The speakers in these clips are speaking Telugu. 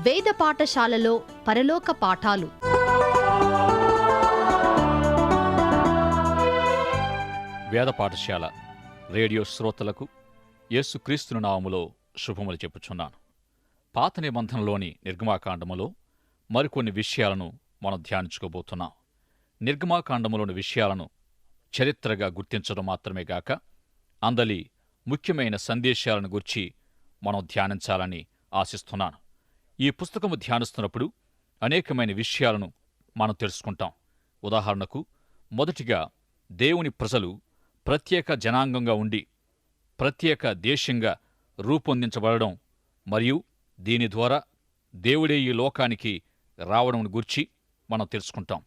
వేద పాఠశాలలో పరలోక పాఠాలు. వేద పాఠశాల రేడియో శ్రోతలకు యేసుక్రీస్తుని నామములో శుభములు చెప్పుచున్నాను. పాత నిబంధనలోని నిర్గమాకాండములో మరికొన్ని విషయాలను మనం ధ్యానించుకోబోతున్నాం. నిర్గమాకాండములోని విషయాలను చరిత్రగా గుర్తించడం మాత్రమే గాక అందలి ముఖ్యమైన సందేశాలను గుర్చి మనం ధ్యానించాలని ఆశిస్తున్నాను. ఈ పుస్తకము ధ్యానిస్తున్నప్పుడు అనేకమైన విషయాలను మనం తెలుసుకుంటాం. ఉదాహరణకు మొదటిగా దేవుని ప్రజలు ప్రత్యేక జనాంగంగా ఉండి ప్రత్యేక దేశంగా రూపొందించబడడం మరియు దీని ద్వారా దేవుడే ఈ లోకానికి రావడం గూర్చి మనం తెలుసుకుంటాం.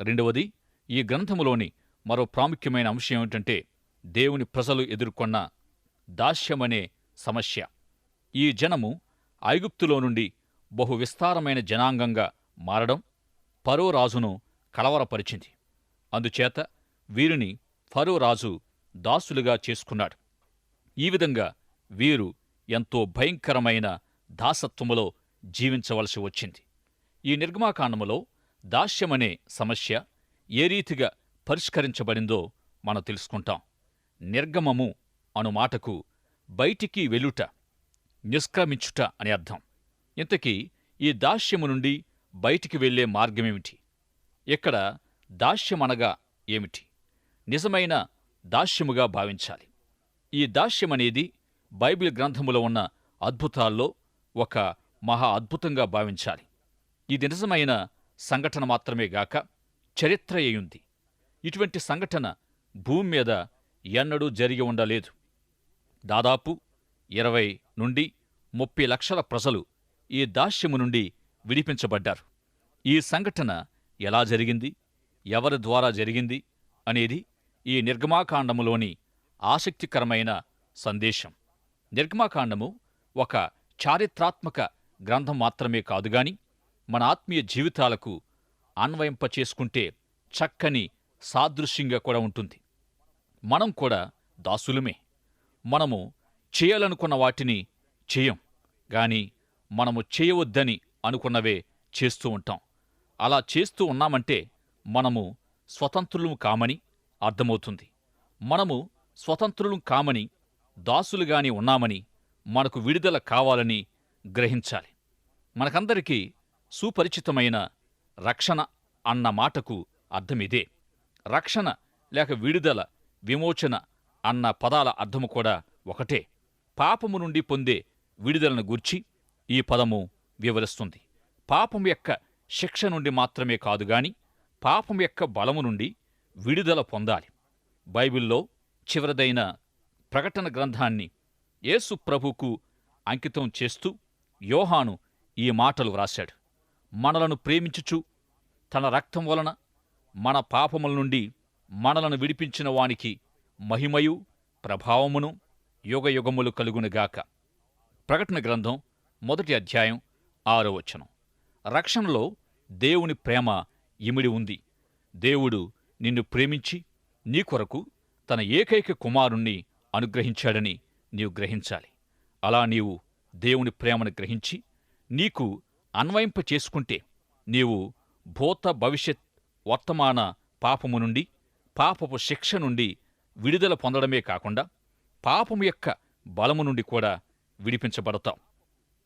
రెండవది ఈ గ్రంథములోని మరో ప్రాముఖ్యమైన అంశం ఏమిటంటే దేవుని ప్రజలు ఎదుర్కొన్న దాస్యమనే సమస్య. ఈ జనము ఐగుప్తులో నుండి బహు విస్తారమైన జనాంగంగా మారడం ఫరో రాజును కలవరపరిచింది. అందుచేత వీరిని ఫరో రాజు దాసులుగా చేసుకున్నాడు. ఈ విధంగా వీరు ఎంతో భయంకరమైన దాసత్వములో జీవించవలసి వచ్చింది. ఈ నిర్గమాకాండములో దాస్యమనే సమస్య ఏ రీతిగా పరిష్కరించబడిందో మనం తెలుసుకుంటాం. నిర్గమము అను మాటకు బయటికి వెలుట నిష్క్రమించుట అని అర్థం. ఇంతకీ ఈ దాస్యము నుండి బయటికి వెళ్ళే మార్గమేమిటి? ఇక్కడ దాస్యమనగా ఏమిటి? నిజమైన దాస్యముగా భావించాలి. ఈ దాస్యమనేది బైబిల్ గ్రంథములో ఉన్న అద్భుతాల్లో ఒక మహా అద్భుతంగా భావించాలి. ఇది నిజమైన సంఘటన మాత్రమే గాక చరిత్ర అయ్యుంది. ఇటువంటి సంఘటన భూమి మీద ఎన్నడూ జరిగి ఉండలేదు. దాదాపు ఇరవై నుండి ముప్పై లక్షల ప్రజలు ఈ దాస్యము నుండి విడిపించబడ్డారు. ఈ సంఘటన ఎలా జరిగింది? ఎవరి ద్వారా జరిగింది? అనేది ఈ నిర్గమాకాండములోని ఆసక్తికరమైన సందేశం. నిర్గమాకాండము ఒక చారిత్రాత్మక గ్రంథం మాత్రమే కాదుగాని మన ఆత్మీయ జీవితాలకు అన్వయింపచేసుకుంటే చక్కని సాదృశ్యంగా కూడా ఉంటుంది. మనం కూడా దాసులమే. మనము చేయాలనుకున్న వాటిని చేయం. గాని మనము చేయవద్దని అనుకున్నవే చేస్తూ ఉంటాం. అలా చేస్తూ ఉన్నామంటే మనము స్వతంత్రులు కామని అర్థమవుతుంది. మనము స్వతంత్రులు కామని దాసులుగాని ఉన్నామని మనకు విడుదల కావాలని గ్రహించాలి. మనకందరికీ సుపరిచితమైన రక్షణ అన్న మాటకు అర్థమిదే. రక్షణ లేక విడుదల విమోచన అన్న పదాల అర్థము కూడా ఒకటే. పాపము నుండి పొందే విడుదలను గూర్చి ఈ పదము వివరిస్తుంది. పాపం యొక్క శిక్ష నుండి మాత్రమే కాదుగాని పాపం యొక్క బలము నుండి విడుదల పొందాలి. బైబిల్లో చివరిదైన ప్రకటన గ్రంథాన్ని యేసు ప్రభుకు అంకితం చేస్తూ యోహాను ఈ మాటలు వ్రాశాడు. మనలను ప్రేమించుచు తన రక్తం వలన మన పాపముల నుండి మనలను విడిపించిన వానికి మహిమయు ప్రభావమును యుగయుగములు కలుగునుగాక ప్రకటన గ్రంథం మొదటి అధ్యాయం ఆరో వచనం. రక్షణలో దేవుని ప్రేమ ఇమిడి ఉంది. దేవుడు నిన్ను ప్రేమించి నీ కొరకు తన ఏకైక కుమారుణ్ణి అనుగ్రహించాడని నీవు గ్రహించాలి. అలా నీవు దేవుని ప్రేమను గ్రహించి నీకు అన్వయింప చేసుకుంటే నీవు భూత భవిష్యత్ వర్తమాన పాపము నుండి పాపపు శిక్ష నుండి విడుదల పొందడమే కాకుండా పాపము యొక్క బలము నుండి కూడా విడిపించబడతాం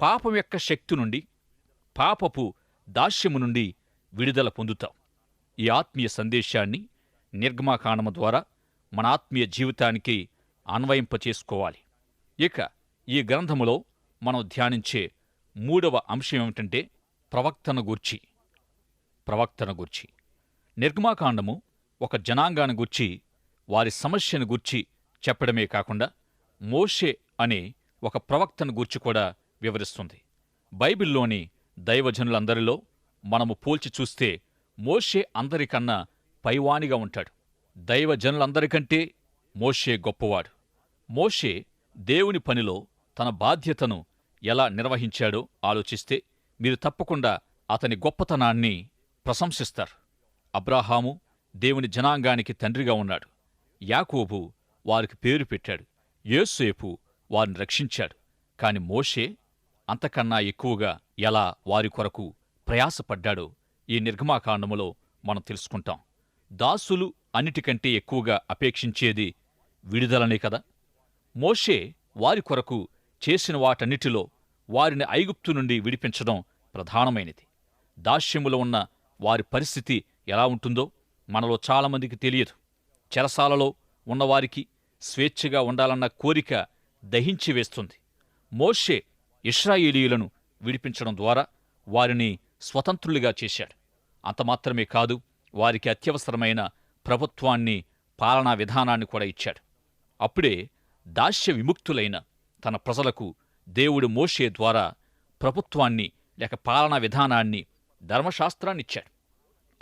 పాపం యొక్క శక్తి నుండి పాపపు దాస్యము నుండి విడుదల పొందుతాం. ఈ ఆత్మీయ సందేశాన్ని నిర్గమాకాండము ద్వారా మన ఆత్మీయ జీవితానికి అన్వయింపచేసుకోవాలి. ఇక ఈ గ్రంథములో మనం ధ్యానించే మూడవ అంశం ఏమిటంటే ప్రవక్తను గూర్చి. ప్రవక్తను గూర్చి. నిర్గమాకాండము ఒక జనాంగాన్ని గూర్చి వారి సమస్యను గూర్చి చెప్పడమే కాకుండా మోషే అనే ఒక ప్రవక్తను గూర్చి కూడా వివరిస్తుంది. బైబిల్లోని దైవజనులందరిలో మనము పోల్చి చూస్తే మోషే అందరికన్నా పైవానిగా ఉంటాడు. దైవజనులందరికంటే మోషే గొప్పవాడు. మోషే దేవుని పనిలో తన బాధ్యతను ఎలా నిర్వహించాడో ఆలోచిస్తే మీరు తప్పకుండా అతని గొప్పతనాన్ని ప్రశంసిస్తారు. అబ్రాహాము దేవుని జనాంగానికి తండ్రిగా ఉన్నాడు. యాకోబు వారికి పేరు పెట్టాడు. యేసేపు వారిని రక్షించాడు. కాని మోషే అంతకన్నా ఎక్కువగా ఎలా వారి కొరకు ప్రయాసపడ్డాడో ఈ నిర్గమాకాండములో మనం తెలుసుకుంటాం. దాసులు అన్నిటికంటే ఎక్కువగా అపేక్షించేది విడుదలనే కదా? మోషే వారి కొరకు చేసిన వాటన్నిటిలో వారిని ఐగుప్తు నుండి విడిపించడం ప్రధానమైనది. దాస్యములో ఉన్న వారి పరిస్థితి ఎలా ఉంటుందో మనలో చాలామందికి తెలియదు. చెరసాలలో ఉన్నవారికి స్వేచ్ఛగా ఉండాలన్న కోరిక దహించి వేస్తుంది. మోషే ఇస్రాయేలీయులను విడిపించడం ద్వారా వారిని స్వతంత్రులుగా చేశాడు. అంతమాత్రమే కాదు వారికి అత్యవసరమైన ప్రభుత్వాన్ని పాలనా విధానాన్ని కూడా ఇచ్చాడు. అప్పుడే దాస్య విముక్తులైన తన ప్రజలకు దేవుడు మోషే ద్వారా ప్రభుత్వాన్ని లేక పాలనా విధానాన్ని ధర్మశాస్త్రాన్నిచ్చాడు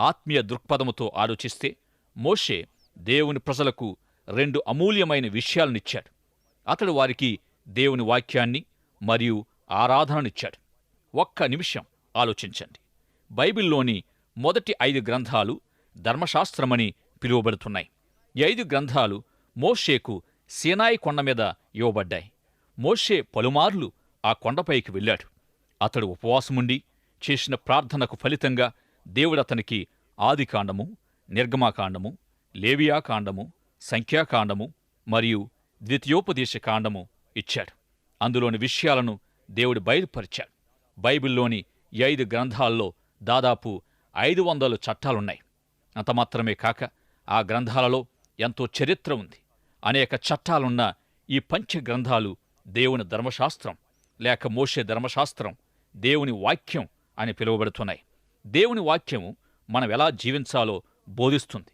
ఆత్మీయ దృక్పథముతో ఆలోచిస్తే మోషే దేవుని ప్రజలకు రెండు అమూల్యమైన విషయాలనిచ్చాడు అతడు వారికి దేవుని వాక్యాన్ని మరియు ఆరాధననిచ్చాడు. ఒక్క నిమిషం ఆలోచించండి. బైబిల్లోని మొదటి ఐదు గ్రంథాలు ధర్మశాస్త్రమని పిలువబడుతున్నాయి. ఈ ఐదు గ్రంథాలు మోషేకు సీనాయి కొండ మీద ఇవ్వబడ్డాయి. మోషే పలుమార్లు ఆ కొండపైకి వెళ్ళాడు. అతడు ఉపవాసముండి చేసిన ప్రార్థనకు ఫలితంగా దేవుడతనికి ఆదికాండము నిర్గమాకాండము లేవియాకాండము సంఖ్యాకాండము మరియు ద్వితీయోపదేశ కాండము ఇచ్చాడు. అందులోని విషయాలను దేవుడు బయలుపరిచాడు. బైబిల్లోని ఐదు గ్రంథాల్లో దాదాపు ఐదు వందల చట్టాలున్నాయి. అంత మాత్రమే కాక ఆ గ్రంథాలలో ఎంతో చరిత్ర ఉంది. అనేక చట్టాలున్న ఈ పంచ గ్రంథాలు దేవుని ధర్మశాస్త్రం లేక మోషే ధర్మశాస్త్రం దేవుని వాక్యం అని పిలువబడుతున్నాయి. దేవుని వాక్యము మనం ఎలా జీవించాలో బోధిస్తుంది.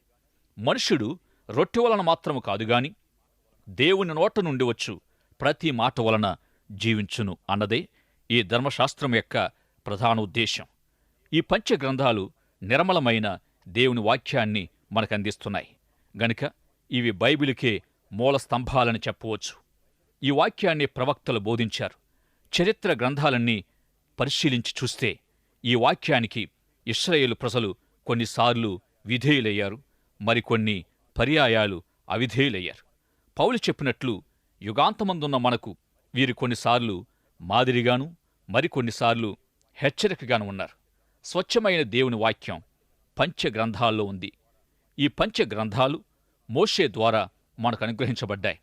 మనుష్యుడు రొట్టె వలన మాత్రము కాదుగాని దేవుని నోట నుండి వచ్చు ప్రతి మాట వలన జీవించును అన్నదే ఈ ధర్మశాస్త్రం యొక్క ప్రధాన ఉద్దేశం ఈ పంచ గ్రంథాలు నిర్మలమైన దేవుని వాక్యాన్ని మనకందిస్తున్నాయి. గనుక ఇవి బైబిలుకే మూల స్తంభాలని చెప్పవచ్చు. ఈ వాక్యాన్ని ప్రవక్తలు బోధించారు. చరిత్ర గ్రంథాలన్నీ పరిశీలించి చూస్తే ఈ వాక్యానికి ఇస్రాయేలు ప్రజలు కొన్నిసార్లు విధేయులయ్యారు మరికొన్ని పర్యాయాలు అవిధేయులయ్యారు. పౌలు చెప్పినట్లు యుగాంతమందున్న మనకు వీరు కొన్నిసార్లు మాదిరిగాను మరికొన్నిసార్లు హెచ్చరికగాను ఉన్నారు. స్వచ్ఛమైన దేవుని వాక్యం పంచగ్రంథాల్లో ఉంది. ఈ పంచగ్రంథాలు మోషే ద్వారా మనకు అనుగ్రహించబడ్డాయి.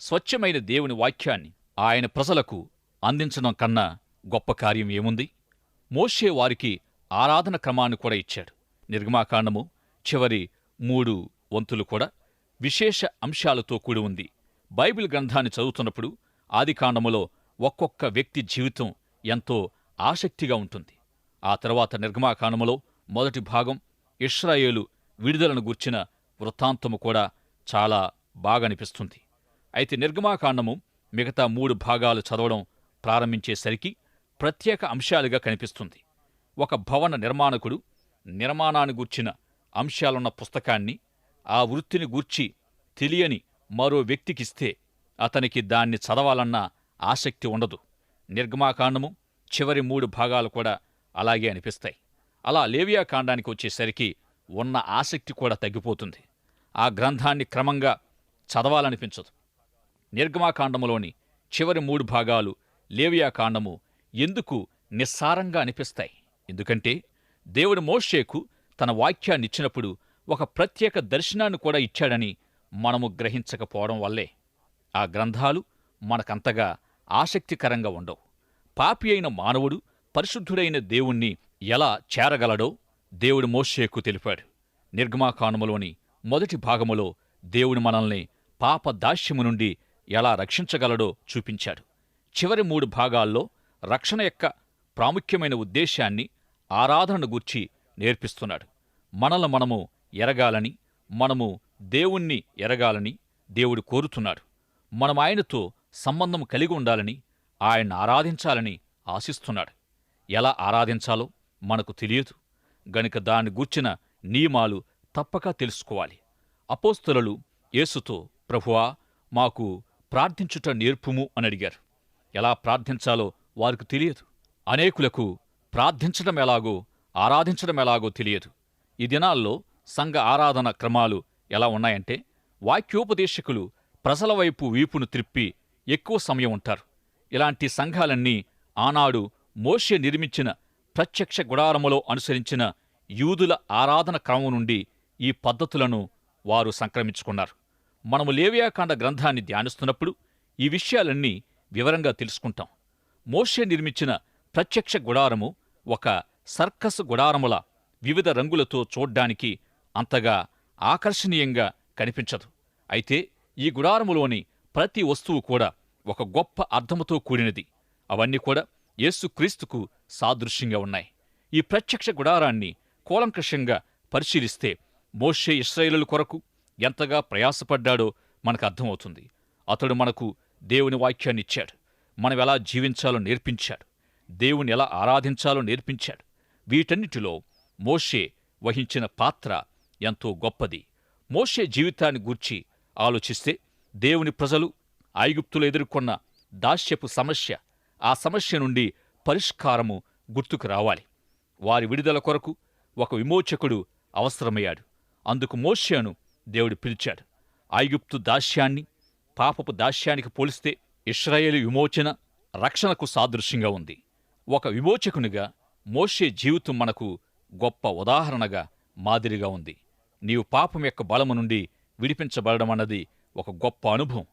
స్వచ్ఛమైన దేవుని వాక్యాన్ని ఆయన ప్రజలకు అందించడం కన్నా గొప్ప కార్యం ఏముంది? మోషే వారికి ఆరాధన క్రమాన్ని కూడా ఇచ్చాడు. నిర్గమాకాండము చివరి మూడు వంతులు కూడా విశేష అంశాలతో కూడి ఉంది. బైబిల్ గ్రంథాన్ని చదువుతున్నప్పుడు ఆదికాండములో ఒక్కొక్క వ్యక్తి జీవితం ఎంతో ఆసక్తిగా ఉంటుంది. ఆ తర్వాత నిర్గమాకాండములో మొదటి భాగం ఇష్రాయేలు విడుదలను గూర్చిన వృత్తాంతము కూడా చాలా బాగనిపిస్తుంది అయితే నిర్గమాకాండము మిగతా మూడు భాగాలు చదవడం ప్రారంభించేసరికి ప్రత్యేక అంశాలుగా కనిపిస్తుంది. ఒక భవన నిర్మాణకుడు నిర్మాణాన్ని గూర్చిన అంశాలున్న పుస్తకాన్ని ఆ వృత్తిని గూర్చి తెలియని మరో వ్యక్తికిస్తే అతనికి దాన్ని చదవాలన్న ఆసక్తి ఉండదు. నిర్గమాకాండము చివరి మూడు భాగాలు కూడా అలాగే అనిపిస్తాయి. అలా లేవియాకాండానికి వచ్చేసరికి ఉన్న ఆసక్తి కూడా తగ్గిపోతుంది. ఆ గ్రంథాన్ని క్రమంగా చదవాలనిపించదు. నిర్గమాకాండములోని చివరి మూడు భాగాలు లేవియాకాండము ఎందుకు నిస్సారంగా అనిపిస్తాయి? ఎందుకంటే దేవుడు మోషేకు తన వాక్యాన్నిచ్చినప్పుడు ఒక ప్రత్యేక దర్శనాన్ని కూడా ఇచ్చాడని మనము గ్రహించకపోవడం వల్లే ఆ గ్రంథాలు మనకంతగా ఆసక్తికరంగా ఉండవు. పాపి అయిన మానవుడు పరిశుద్ధుడైన దేవుణ్ణి ఎలా చేరగలడో దేవుడు మోషేకు తెలిపాడు. నిర్గమాకాణములోని మొదటి భాగములో దేవుడు మనల్ని పాప దాస్యము నుండి ఎలా రక్షించగలడో చూపించాడు. చివరి మూడు భాగాల్లో రక్షణ యొక్క ప్రాముఖ్యమైన ఉద్దేశాన్ని ఆరాధనను గూర్చి నేర్పిస్తున్నాడు. మనల్ని మనము ఎరగాలని మనము దేవుణ్ణి ఎరగాలని దేవుడు కోరుతున్నాడు. మనం ఆయనతో సంబంధం కలిగి ఉండాలని ఆయన ఆరాధించాలని ఆశిస్తున్నాడు. ఎలా ఆరాధించాలో మనకు తెలియదు. గనుక దాని గూర్చిన నియమాలు తప్పక తెలుసుకోవాలి. అపోస్తలులు యేసుతో ప్రభువా మాకు ప్రార్థించుట నేర్పుము అని అడిగారు. ఎలా ప్రార్థించాలో వారికి తెలియదు. అనేకులకు ప్రార్థించడం ఎలాగో ఆరాధించడం ఎలాగో తెలియదు. ఈ దినాల్లో సంఘ ఆరాధన క్రమాలు ఎలా ఉన్నాయంటే వాక్యోపదేశకులు ప్రజల వైపు వీపును త్రిప్పి ఎక్కువ సమయం ఉంటారు. ఇలాంటి సంఘాలన్నీ ఆనాడు మోషే నిర్మించిన ప్రత్యక్ష గుడారములో అనుసరించిన యూదుల ఆరాధన క్రమం నుండి ఈ పద్ధతులను వారు సంక్రమించుకున్నారు. మనము లేవియాకాండ గ్రంథాన్ని ధ్యానిస్తున్నప్పుడు ఈ విషయాలన్నీ వివరంగా తెలుసుకుంటాం. మోషే నిర్మించిన ప్రత్యక్ష గుడారము ఒక సర్కస్ గుడారముల వివిధ రంగులతో చూడ్డానికి అంతగా ఆకర్షణీయంగా కనిపించదు. అయితే ఈ గుడారములోని ప్రతి వస్తువు కూడా ఒక గొప్ప అర్థముతో కూడినది. అవన్నీ కూడా యేసుక్రీస్తుకు సాదృశ్యంగా ఉన్నాయి. ఈ ప్రత్యక్ష గుడారాన్ని కూలంకషంగా పరిశీలిస్తే మోషే ఇస్రాయేలుల కొరకు ఎంతగా ప్రయాసపడ్డాడో మనకు అర్థమవుతుంది. అతడు మనకు దేవుని వాక్యాన్ని ఇచ్చాడు. మనం ఎలా జీవించాలో నేర్పించాడు. దేవుని ఎలా ఆరాధించాలో నేర్పించాడు. వీటన్నిటిలో మోషే వహించిన పాత్ర ఎంతో గొప్పది. మోషే జీవితాన్ని గూర్చి ఆలోచిస్తే దేవుని ప్రజలు ఐగుప్తులు ఎదుర్కొన్న దాస్యపు సమస్య ఆ సమస్య నుండి పరిష్కారము గుర్తుకు రావాలి. వారి విడుదల కొరకు ఒక విమోచకుడు అవసరమయ్యాడు. అందుకు మోషేను దేవుడు పిలిచాడు. ఐగుప్తు దాస్యాన్ని పాపపు దాస్యానికి పోలిస్తే ఇస్రాయేలు విమోచన రక్షణకు సాదృశ్యంగా ఉంది. ఒక విమోచకునిగా మోషే జీవితం మనకు గొప్ప ఉదాహరణగా మాదిరిగా ఉంది. నీవు పాపం యొక్క బలము నుండి విడిపించబడడం అన్నది ఒక గొప్ప అనుభవం.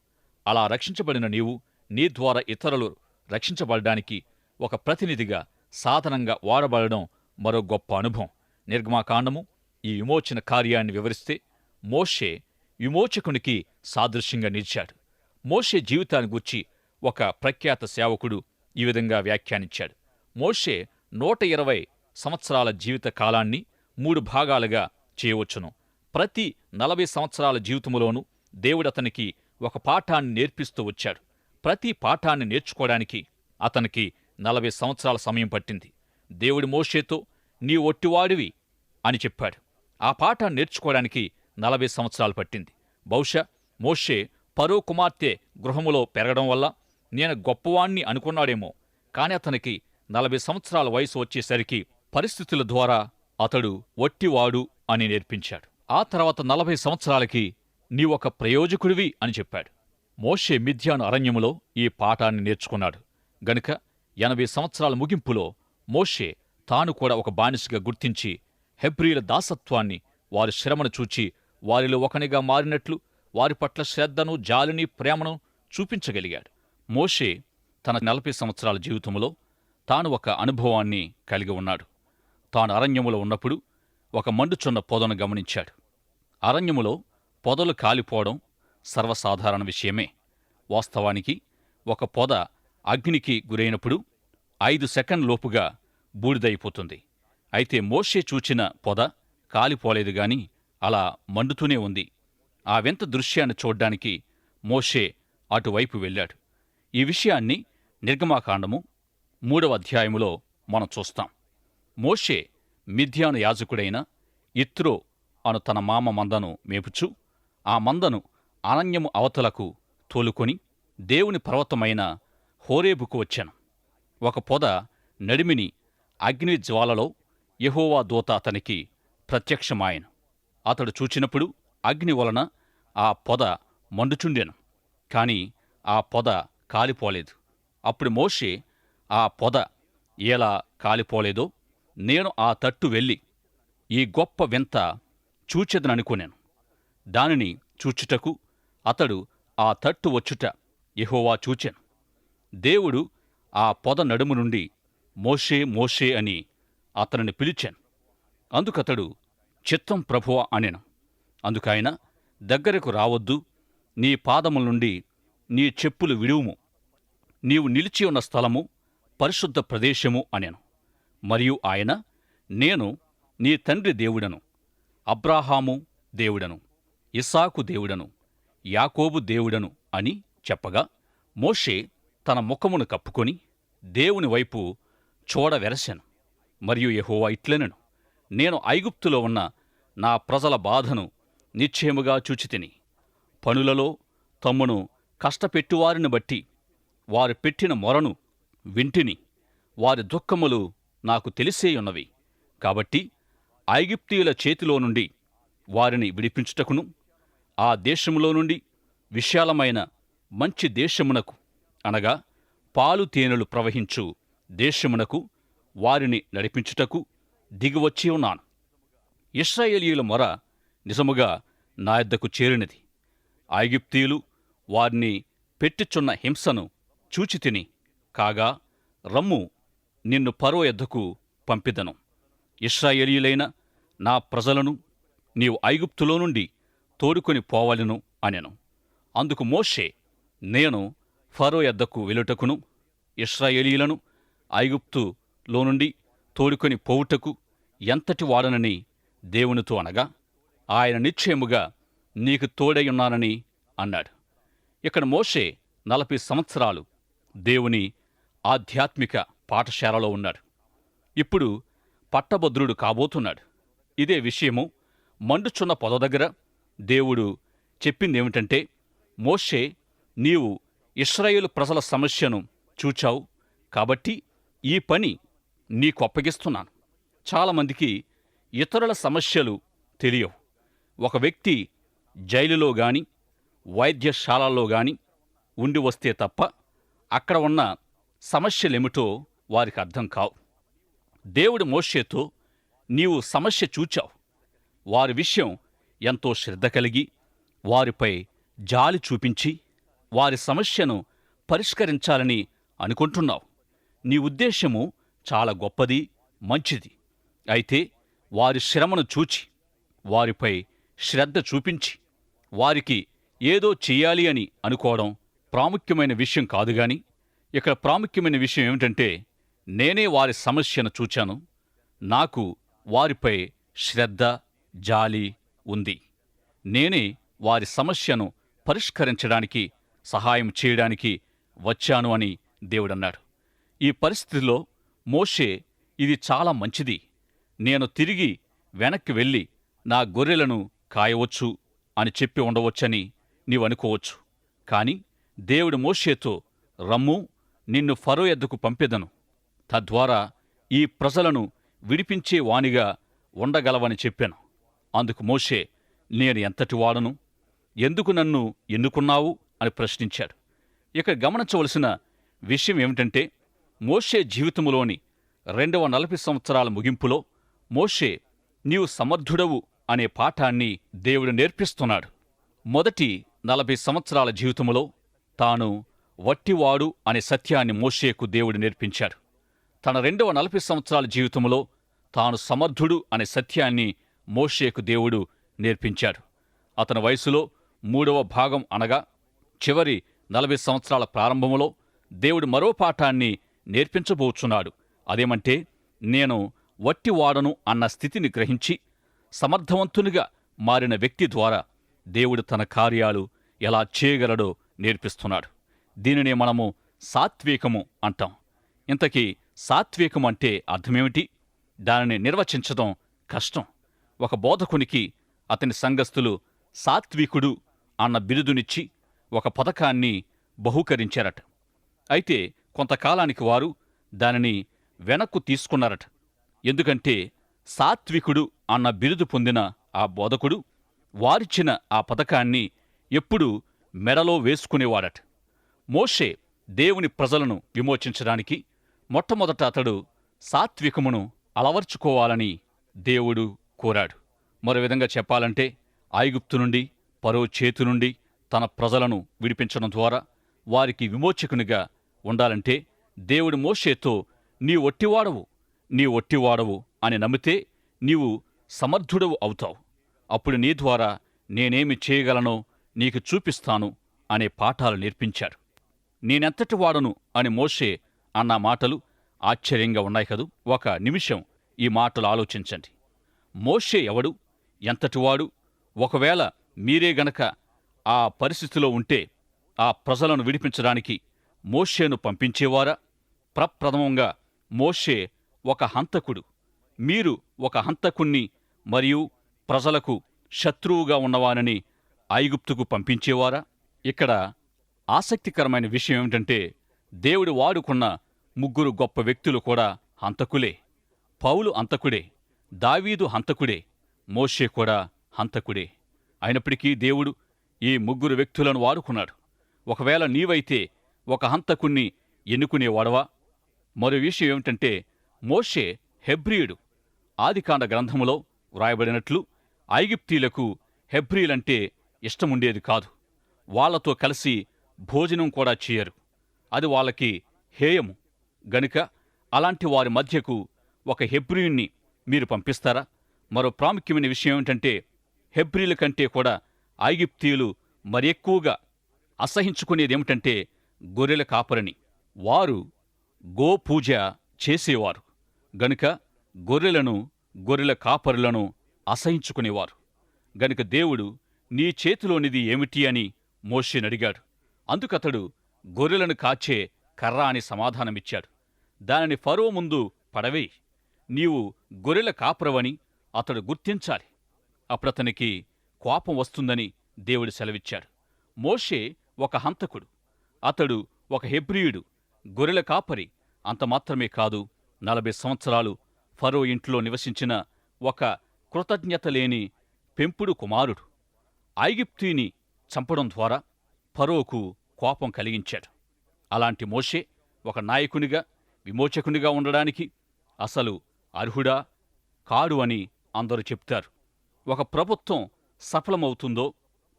అలా రక్షించబడిన నీవు నీ ద్వారా ఇతరులు రక్షించబడడానికి ఒక ప్రతినిధిగా సాధనంగా వాడబడడం మరో గొప్ప అనుభవం. నిర్గమాకాండము ఈ విమోచన కార్యాన్ని వివరిస్తే మోషే విమోచకునికి సాదృశ్యంగా నిలిచాడు. మోషే జీవితాన్ని గూర్చి ఒక ప్రఖ్యాత సేవకుడు ఈ విధంగా వ్యాఖ్యానించాడు. మోషే నూట ఇరవై సంవత్సరాల జీవిత కాలాన్ని మూడు భాగాలుగా చేయవచ్చును. ప్రతి నలభై సంవత్సరాల జీవితంలోనూ దేవుడతనికి ఒక పాఠాన్ని నేర్పిస్తూ వచ్చాడు. ప్రతి పాఠాన్ని నేర్చుకోవడానికి అతనికి నలభై సంవత్సరాల సమయం పట్టింది. దేవుడి మోషేతో నీ ఒట్టివాడివి అని చెప్పాడు. ఆ పాఠాన్ని నేర్చుకోవడానికి నలభై సంవత్సరాలు పట్టింది. బహుశా మోషే పరో కుమార్తె గృహములో పెరగడం వల్ల నేను గొప్పవాణ్ణి అనుకున్నాడేమో. కాని అతనికి నలభై సంవత్సరాల వయసు వచ్చేసరికి పరిస్థితుల ద్వారా అతడు వట్టివాడు అని నేర్పించాడు. ఆ తర్వాత నలభై సంవత్సరాలకి నీవొక ప్రయోజకుడివి అని చెప్పాడు. మోషే మిథ్యాను అరణ్యములో ఈ పాఠాన్ని నేర్చుకున్నాడు. గనుక ఎనభై సంవత్సరాల ముగింపులో మోషే తాను కూడా ఒక బానిసగా గుర్తించి హెబ్రియుల దాసత్వాన్ని వారి శ్రమను చూచి వారిలో ఒకనిగా మారినట్లు వారి పట్ల శ్రద్ధను జాలిని ప్రేమను చూపించగలిగాడు. మోషే తన నలభై సంవత్సరాల జీవితంలో తాను ఒక అనుభవాన్ని కలిగి ఉన్నాడు. తాను అరణ్యములో ఉన్నప్పుడు ఒక మండుచున్న పొదను గమనించాడు. అరణ్యములో పొదలు కాలిపోవడం సర్వసాధారణ విషయమే. వాస్తవానికి ఒక పొద అగ్నికి గురైనప్పుడు ఐదు సెకండ్ లోపుగా బూడిదైపోతుంది. అయితే మోషే చూచిన పొద కాలిపోలేదు గాని అలా మండుతూనే ఉంది. ఆ వింత దృశ్యాన్ని చూడ్డానికి మోషే అటువైపు వెళ్ళాడు. ఈ విషయాన్ని నిర్గమాకాండము మూడవ అధ్యాయములో మనం చూస్తాం. మోషే మిథ్యాను యాజకుడైన ఇత్రో అను తన మామ మందను మేపుచు ఆ మందను అనన్యము అవతలకు తోలుకొని దేవుని పర్వతమైన హోరేబుకు వచ్చాను. ఒక పొద నడిమిని అగ్ని జ్వాలలో యెహోవా దూత అతనికి ప్రత్యక్షమాయను. అతడు చూచినప్పుడు అగ్ని వలన ఆ పొద మండుచుండెను కాని ఆ పొద కాలిపోలేదు. అప్పుడు మోషే ఆ పొద ఎలా కాలిపోలేదో నేను ఆ తట్టు వెళ్ళి ఈ గొప్ప వింత చూచెదననుకున్నాను దానిని చూచుటకు అతడు ఆ తట్టు వచ్చుట యహోవా చూచెను. దేవుడు ఆ పొద నడుము నుండి మోషే మోషే అని అతనిని పిలిచాను. అందుకతడు చిత్తం ప్రభువ అనెను. అందుకాయన దగ్గరకు రావద్దు. నీ పాదముల నుండి నీ చెప్పులు విడువుము. నీవు నిలిచి ఉన్న స్థలము పరిశుద్ధ ప్రదేశము అనెను. మరియు ఆయన నేను నీ తండ్రి దేవుడను అబ్రాహాము దేవుడను ఇస్సాకు దేవుడను యాకోబు దేవుడను అని చెప్పగా మోషే తన ముఖమును కప్పుకొని దేవుని వైపు చూడవెరసెను మరియు యహోవా ఇట్లెనను. నేను ఐగుప్తులో ఉన్న నా ప్రజల బాధను నిశ్చయముగా చూచితిని. పనులలో తమ్మును కష్టపెట్టువారిని బట్టి వారు పెట్టిన మొరను వింటిని. వారి దుఃఖములు నాకు తెలిసేయున్నవి. కాబట్టి ఐగిప్తీయుల చేతిలో నుండి వారిని విడిపించుటకును ఆ దేశములో నుండి విశాలమైన మంచి దేశమునకు అనగా పాలు తేనెలు ప్రవహించు దేశమునకు వారిని నడిపించుటకు దిగివచ్చి ఉన్నాను. ఇస్రాయేలీయుల మొర నిజముగా నా యొద్దకు చేరినది. ఐగిప్తీయులు వారిని పెట్టిచున్న హింసను చూచితిని కాగా రమ్ము నిన్ను పరో ఎద్దకు పంపిదను. ఇస్రాయేలీయులైన నా ప్రజలను నీవు ఐగుప్తులో నుండి తోడుకొని పోవలను అనెను. అందుకు మోషే నేను ఫరో ఎద్దకు వెలుటకును ఇస్రాయేలీలను ఐగుప్తులో నుండి తోడుకొని పోవుటకు ఎంతటి వాడనని దేవునితో అనగా ఆయన నిశ్చయముగా నీకు తోడై అన్నాడు. ఇక్కడ మోషే నలభై సంవత్సరాలు దేవుని ఆధ్యాత్మిక పాఠశాలలో ఉన్నాడు. ఇప్పుడు పట్టభద్రుడు కాబోతున్నాడు. ఇదే విషయము మండుచున్న పొద దగ్గర దేవుడు చెప్పిందేమిటంటే మోషే నీవు ఇస్రాయేల్ ప్రజల సమస్యను చూచావు కాబట్టి ఈ పని నీకు అప్పగిస్తున్నాను. చాలామందికి ఇతరుల సమస్యలు తెలియవు. ఒక వ్యక్తి జైలులో గాని వైద్యశాలల్లో గాని ఉండి వస్తే తప్ప అక్కడ ఉన్న సమస్యలేమిటో వారికి అర్థం కావు. దేవుడు మోషేతో నీవు సమస్య చూచావు. వారి విషయం ఎంతో శ్రద్ధ కలిగి వారిపై జాలి చూపించి వారి సమస్యను పరిష్కరించాలని అనుకుంటున్నావు. నీ ఉద్దేశము చాలా గొప్పది మంచిది. అయితే వారి శ్రమను చూచి వారిపై శ్రద్ధ చూపించి వారికి ఏదో చెయ్యాలి అని అనుకోవడం ప్రాముఖ్యమైన విషయం కాదు కానీ ఇక్కడ ప్రాముఖ్యమైన విషయం ఏమిటంటే నేనే వారి సమస్యను చూచాను. నాకు వారిపై శ్రద్ధ జాలి ఉంది. నేనే వారి సమస్యను పరిష్కరించడానికి సహాయం చేయడానికి వచ్చాను అని దేవుడన్నాడు. ఈ పరిస్థితిలో మోషే ఇది చాలా మంచిది. నేను తిరిగి వెనక్కి వెళ్ళి నా గొర్రెలను కాయవచ్చు అని చెప్పి ఉండవచ్చని నీవనుకోవచ్చు కాని దేవుడు మోషేతో రమ్ము నిన్ను ఫరో ఎద్దకు పంపెదను. తద్వారా ఈ ప్రజలను విడిపించే వానిగా ఉండగలవని చెప్పాను. అందుకు మోషే నేను ఎంతటి వాడను? ఎందుకు నన్ను ఎన్నుకున్నావు? అని ప్రశ్నించాడు. ఇక గమనించవలసిన విషయం ఏమిటంటే మోషే జీవితంలోని రెండవ నలభై సంవత్సరాల ముగింపులో మోషే నీవు సమర్థుడవు అనే పాఠాన్ని దేవుడు నేర్పిస్తున్నాడు. మొదటి నలభై సంవత్సరాల జీవితంలో తాను వట్టివాడు అనే సత్యాన్ని మోషేకు దేవుడు నేర్పించాడు. తన రెండవ నలభై సంవత్సరాల జీవితంలో తాను సమర్థుడు అనే సత్యాన్ని మోషేకు దేవుడు నేర్పించాడు. అతని వయసులో మూడవ భాగం అనగా చివరి నలభై సంవత్సరాల ప్రారంభంలో దేవుడు మరో పాఠాన్ని నేర్పించబోచున్నాడు. అదేమంటే నేను వట్టివాడను అన్న స్థితిని గ్రహించి సమర్థవంతునిగా మారిన వ్యక్తి ద్వారా దేవుడు తన కార్యాలు ఎలా చేయగలడో నేర్పిస్తున్నాడు. దీనినే మనము సాత్వికము అంటాం. ఇంతకీ సాత్వికం అంటే అర్థమేమిటి? దానిని నిర్వచించడం కష్టం. ఒక బోధకునికి అతని సంఘస్థులు సాత్వికుడు అన్న బిరుదునిచ్చి ఒక పథకాన్ని బహూకరించారట. అయితే కొంతకాలానికి వారు దానిని వెనక్కు తీసుకున్నారట. ఎందుకంటే సాత్వికుడు అన్న బిరుదు పొందిన ఆ బోధకుడు వారిచ్చిన ఆ పథకాన్ని ఎప్పుడూ మెడలో వేసుకునేవాడట. మోషే దేవుని ప్రజలను విమోచించడానికి మొట్టమొదట అతడు సాత్వికమును అలవర్చుకోవాలని దేవుడు కోరాడు. మరో విధంగా చెప్పాలంటే ఐగుప్తు నుండి పరో చేతు నుండి తన ప్రజలను విడిపించడం ద్వారా వారికి విమోచకునిగా ఉండాలంటే దేవుడు మోషేతో నీ ఒట్టివాడవు నీ ఒట్టివాడవు అని నమ్మితే నీవు సమర్థుడవు అవుతావు. అప్పుడు నీ ద్వారా నేనేమి చేయగలనో నీకు చూపిస్తాను అనే పాఠాలు నేర్పించాడు. నేనెంతటి వాడను అని మోషే అన్న మాటలు ఆశ్చర్యంగా ఉన్నాయి కదూ? ఒక నిమిషం ఈ మాటలు ఆలోచించండి. మోషే ఎవడు? ఎంతటివాడు? ఒకవేళ మీరే గనక ఆ పరిస్థితిలో ఉంటే ఆ ప్రజలను విడిపించడానికి మోషేను పంపించేవారా? ప్రప్రథమంగా మోషే ఒక హంతకుడు. మీరు ఒక హంతకుణ్ణి మరియు ప్రజలకు శత్రువుగా ఉన్నవానని ఐగుప్తుకు పంపించేవారా? ఇక్కడ ఆసక్తికరమైన విషయం ఏమిటంటే దేవుడు వాడుకున్న ముగ్గురు గొప్ప వ్యక్తులు కూడా హంతకులే. పౌలు హంతకుడే. దావీదు హంతకుడే. మోషే కూడా హంతకుడే. అయినప్పటికీ దేవుడు ఈ ముగ్గురు వ్యక్తులను వాడుకున్నాడు. ఒకవేళ నీవైతే ఒక హంతకుణ్ణి ఎన్నుకునేవాడవా? మరో విషయం ఏమిటంటే మోషే హెబ్రియుడు. ఆదికాండ గ్రంథములో వ్రాయబడినట్లు ఐగిప్తీలకు హెబ్రియులంటే ఇష్టముండేది కాదు. వాళ్ళతో కలిసి భోజనం కూడా చేయరు. అది వాళ్ళకి హేయము. గనుక అలాంటి వారి మధ్యకు ఒక హెబ్రియుణ్ణి మీరు పంపిస్తారా? మరో ప్రాముఖ్యమైన విషయం ఏమిటంటే హెబ్రియుల కంటే కూడా ఐగిప్తీయులు మరి ఎక్కువగా అసహించుకునేది ఏమిటంటే గొర్రెల కాపరిని. వారు గోపూజ చేసేవారు. గనుక గొర్రెలను గొర్రెల కాపరులను అసహించుకునేవారు. గనుక దేవుడు నీ చేతిలోనిది ఏమిటి అని మోషేనడిగాడు అందుకతడు గొర్రెలను కాచే కర్ర అని సమాధానమిచ్చాడు. దానిని ఫరో ముందు పడవేయి. నీవు గొర్రెల కాపురవని అతడు గుర్తించాలి. అప్పుడతనికి కోపం వస్తుందని దేవుడు సెలవిచ్చాడు. మోషే ఒక హంతకుడు. అతడు ఒక హెబ్రియుడు. గొర్రెల కాపరి అంత మాత్రమే కాదు నలభై సంవత్సరాలు ఫరో ఇంట్లో నివసించిన ఒక కృతజ్ఞత లేని పెంపుడు కుమారుడు. ఐగిప్తీని చంపడం ద్వారా ఫరోకు కోపం కలిగించాడు. అలాంటి మోషే ఒక నాయకునిగా విమోచకునిగా ఉండడానికి అసలు అర్హుడా కాడు అని అందరూ చెప్తారు. ఒక ప్రభుత్వం సఫలమవుతుందో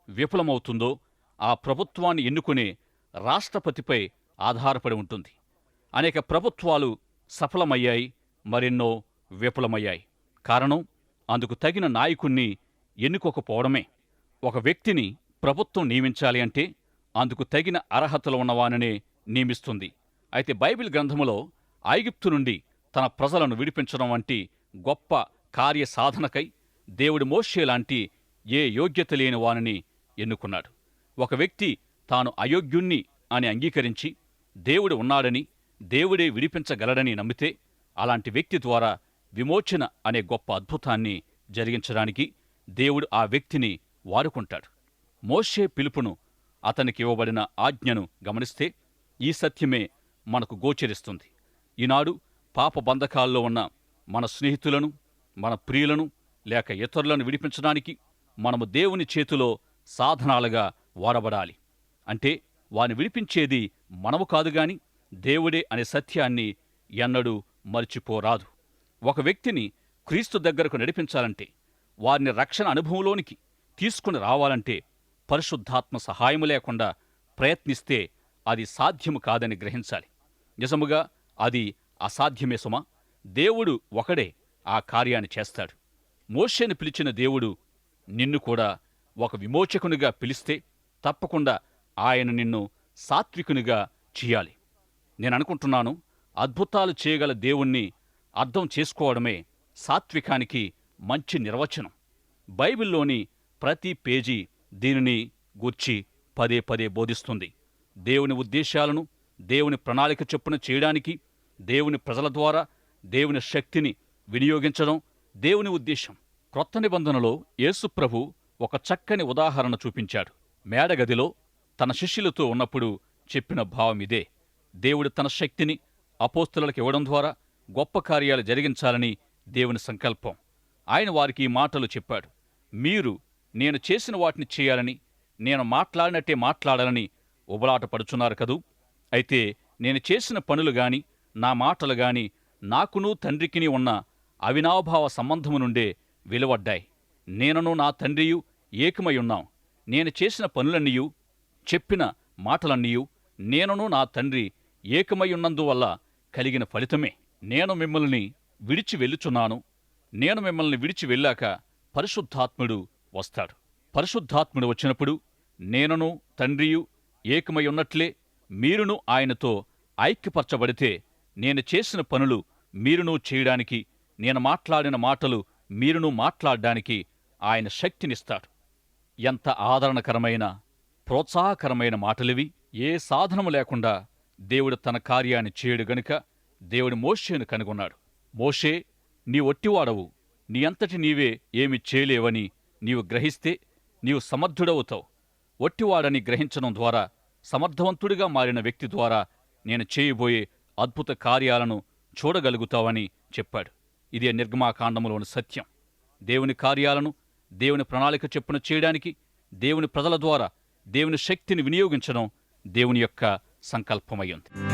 విఫలమవుతుందో ఆ ప్రభుత్వాన్ని ఎన్నుకునే రాష్ట్రపతిపై ఆధారపడి ఉంటుంది. అనేక ప్రభుత్వాలు సఫలమయ్యాయి మరెన్నో విఫలమయ్యాయి. కారణం అందుకు తగిన నాయకుణ్ణి ఎన్నుకోకపోవడమే. ఒక వ్యక్తిని ప్రభుత్వం నియమించాలి అంటే అందుకు తగిన అర్హతలు ఉన్నవాననే నియమిస్తుంది. అయితే బైబిల్ గ్రంథములో ఐగిప్తు నుండి తన ప్రజలను విడిపించడం వంటి గొప్ప కార్యసాధనకై దేవుడు మోషే లాంటి ఏ యోగ్యత లేని వానిని ఎన్నుకున్నాడు. ఒక వ్యక్తి తాను అయోగ్యుణ్ణి అని అంగీకరించి దేవుడు ఉన్నాడని దేవుడే విడిపించగలడని నమ్మితే అలాంటి వ్యక్తి ద్వారా విమోచన అనే గొప్ప అద్భుతాన్ని జరిగించడానికి దేవుడు ఆ వ్యక్తిని వాడుకుంటాడు. మోషే పిలుపును అతనికి ఇవ్వబడిన ఆజ్ఞను గమనిస్తే ఈ సత్యమే మనకు గోచరిస్తుంది. ఈనాడు పాప బంధకాల్లో ఉన్న మన స్నేహితులను మన ప్రియులను లేక ఇతరులను విడిపించడానికి మనము దేవుని చేతిలో సాధనాలుగా వాడబడాలి. అంటే వాని విడిపించేది మనము కాదుగాని దేవుడే అనే సత్యాన్ని ఎన్నడూ మర్చిపోరాదు. ఒక వ్యక్తిని క్రీస్తు దగ్గరకు నడిపించాలంటే వారిని రక్షణ అనుభవంలోనికి తీసుకుని రావాలంటే పరిశుద్ధాత్మ సహాయము లేకుండా ప్రయత్నిస్తే అది సాధ్యము కాదని గ్రహించాలి. నిజముగా అది అసాధ్యమే సుమా. దేవుడు ఒకడే ఆ కార్యాన్ని చేస్తాడు. మోషేని పిలిచిన దేవుడు నిన్ను కూడా ఒక విమోచకునిగా పిలిస్తే తప్పకుండా ఆయన నిన్ను సాత్వికునిగా చేయాలి. నేను అనుకుంటున్నాను అద్భుతాలు చేయగల దేవుణ్ణి అర్థం చేసుకోవడమే సాత్వికానికి మంచి నిర్వచనం. బైబిల్లోని ప్రతి పేజీ దీనిని గూర్చి పదే పదే బోధిస్తుంది. దేవుని ఉద్దేశాలను దేవుని ప్రణాళిక చొప్పున చేయడానికి దేవుని ప్రజల ద్వారా దేవుని శక్తిని వినియోగించడం దేవుని ఉద్దేశం క్రొత్త నిబంధనలో యేసుప్రభు ఒక చక్కని ఉదాహరణ చూపించాడు. మేడగదిలో తన శిష్యులతో ఉన్నప్పుడు చెప్పిన భావం ఇదే. దేవుడు తన శక్తిని అపోస్తులకు ఇవ్వడం ద్వారా గొప్ప కార్యాలు జరిగించాలని దేవుని సంకల్పం. ఆయన వారికి ఈ మాటలు చెప్పాడు. మీరు నేను చేసిన వాటిని చేయాలని నేను మాట్లాడినట్టే మాట్లాడాలని ఉబలాట పడుచున్నారు కదూ? అయితే నేను చేసిన పనులు గాని నా మాటలు గాని నాకును తండ్రికిని ఉన్న అవినాభావ సంబంధము నుండే వెలువడ్డాయి. నేనను నా తండ్రియు ఏకమై ఉన్నాం. నేను చేసిన పనులన్నీయు చెప్పిన మాటలన్నీయు నేనును నా తండ్రి ఏకమై ఉన్నందువల్ల కలిగిన ఫలితమే. నేను మిమ్మల్ని విడిచి వెళ్ళుచున్నాను. నేను మిమ్మల్ని విడిచి వెళ్ళాక పరిశుద్ధాత్ముడు వస్తాడు. పరిశుద్ధాత్ముడు వచ్చినప్పుడు నేనును తండ్రియు ఏకమై ఉన్నట్లే మీరును ఆయనతో ఐక్యపరచబడితే నేను చేసిన పనులు మీరును చేయడానికి నేను మాట్లాడిన మాటలు మీరును మాట్లాడడానికి ఆయన శక్తినిస్తాడు. ఎంత ఆదరణకరమైన ప్రోత్సాహకరమైన మాటలివి! ఏ సాధనము లేకుండా దేవుడు తన కార్యాన్ని చేయడు గనుక దేవుడు మోషేను కనుగొన్నాడు. మోషే నీ ఒట్టివాడవు. నీ అంతటి నీవే ఏమి చేయలేవని నీవు గ్రహిస్తే నీవు సమర్థుడవుతావు. ఒట్టివాడని గ్రహించడం ద్వారా సమర్థవంతుడిగా మారిన వ్యక్తి ద్వారా నేను చేయబోయే అద్భుత కార్యాలను చూడగలుగుతావని చెప్పాడు. ఇదే నిర్గమాకాండములోని సత్యం. దేవుని కార్యాలను దేవుని ప్రణాళిక చెప్పున చేయడానికి దేవుని ప్రజల ద్వారా దేవుని శక్తిని వినియోగించడం దేవుని యొక్క సంకల్పమయ్యింది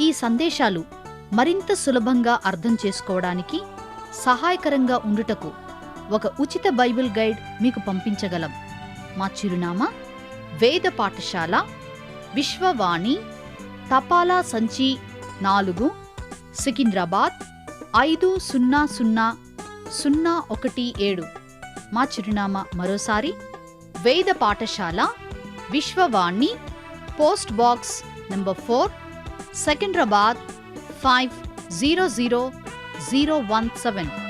ఈ సందేశాలు మరింత సులభంగా అర్థం చేసుకోవడానికి సహాయకరంగా ఉండుటకు ఒక ఉచిత బైబిల్ గైడ్ మీకు పంపించగలం. మా చిరునామా వేద పాఠశాల విశ్వవాణి తపాలా సంచి నాలుగు సికింద్రాబాద్ ఐదు సున్నా సున్నా సున్నా ఒకటి ఏడు. మా చిరునామా మరోసారి Veda Pathashala Vishwavani post box number four Secunderabad five zero zero zero one seven.